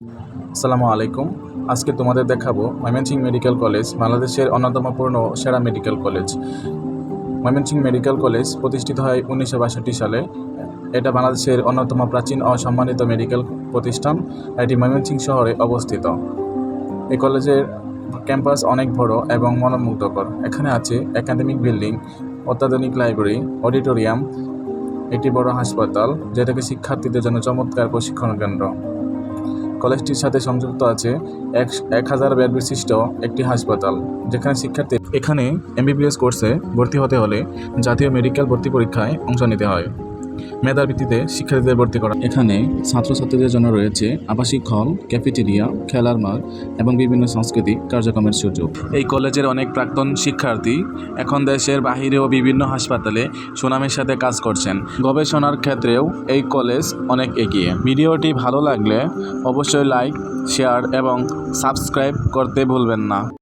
আসসালামু আলাইকুম। আজকে তোমাদের দেখাবো ময়মনসিংহ মেডিকেল কলেজ, বাংলাদেশের অন্যতম পূর্ণ সেরা medical college. Mymensingh medical college প্রতিষ্ঠিত হয় উনিশশো বাষট্টি সালে। এটা বাংলাদেশের অন্যতম প্রাচীন ও সম্মানিত মেডিকেল প্রতিষ্ঠান। এটি ময়মনসিংহ শহরে অবস্থিত। এই কলেজের ক্যাম্পাস অনেক বড় এবং মনোমুগ্ধকর। এখানে আছে একাডেমিক বিল্ডিং, অত্যাধুনিক লাইব্রেরি, অডিটোরিয়াম, একটি বড় হাসপাতাল, যেটাকে শিক্ষার্থীদের জন্য চমৎকার প্রশিক্ষণ কেন্দ্র। কলেজটির সাথে সংযুক্ত আছে এক এক হাজার বেড বিশিষ্ট একটি হাসপাতাল, যেখানে শিক্ষার্থী এখানে এমবিবিএস কোর্সে ভর্তি হতে হলে জাতীয় মেডিকেল ভর্তি পরীক্ষায় অংশ নিতে হয়। মেধার ভিত্তিতে শিক্ষার্থীদের ভর্তি করা। এখানে ছাত্রছাত্রীদের জন্য রয়েছে আবাসিক হল ক্যাফেটেরিয়া খেলার মাঠ এবং বিভিন্ন সাংস্কৃতিক কার্যক্রমের সুযোগ। এই কলেজের অনেক প্রাক্তন শিক্ষার্থী এখন দেশের বাহিরেও বিভিন্ন হাসপাতালে সুনামের সাথে কাজ করছেন। গবেষণার ক্ষেত্রেও এই কলেজ অনেক এগিয়ে। ভিডিওটি ভালো লাগলে অবশ্যই লাইক শেয়ার এবং সাবস্ক্রাইব করতে ভুলবেন না।